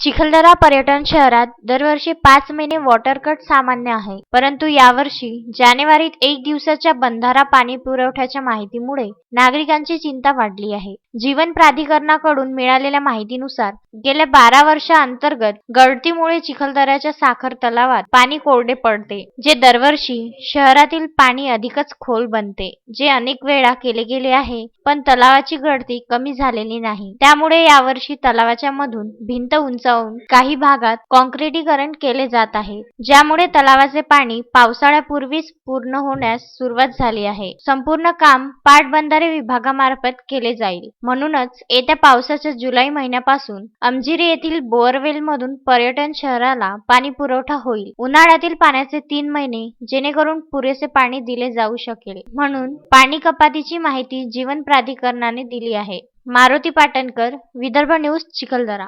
चिखलदरा पर्यटन शहरात दरवर्षी पाच महिने वॉटर कट सामान्य आहे. परंतु यावर्षी जानेवारीत एक दिवसाच्या बंधारा पाणी पुरवठ्याच्या माहितीमुळे नागरिकांची चिंता वाढली आहे. जीवन प्राधिकरणाकडून मिळालेल्या माहितीनुसार गेल्या बारा वर्षांतर्गत गळतीमुळे चिखलदऱ्याच्या साखर तलावात पाणी कोरडे पडते जे दरवर्षी शहरातील पाणी अधिकच खोल बनते जे अनेक वेळा केले गेले आहे पण तलावाची गळती कमी झालेली नाही. त्यामुळे यावर्षी तलावाच्या मधून भिंत उंच जाऊन काही भागात कॉन्क्रिटीकरण केले जात आहे ज्यामुळे तलावाचे पाणी पावसाळ्यापूर्वीच पूर्ण होण्यास सुरुवात झाली आहे. संपूर्ण काम पाटबंधारे विभागामार्फत केले जाईल. म्हणूनच येत्या पावसाच्या जुलै महिन्यापासून अमजिरी येथील बोअरवेल मधून पर्यटन शहराला पाणी पुरवठा होईल. उन्हाळ्यातील पाण्याचे तीन महिने जेणेकरून पुरेसे पाणी दिले जाऊ शकेल. म्हणून पाणी कपातीची माहिती जीवन प्राधिकरणाने दिली आहे. मारुती पाटणकर विदर्भ न्यूज चिखलदरा.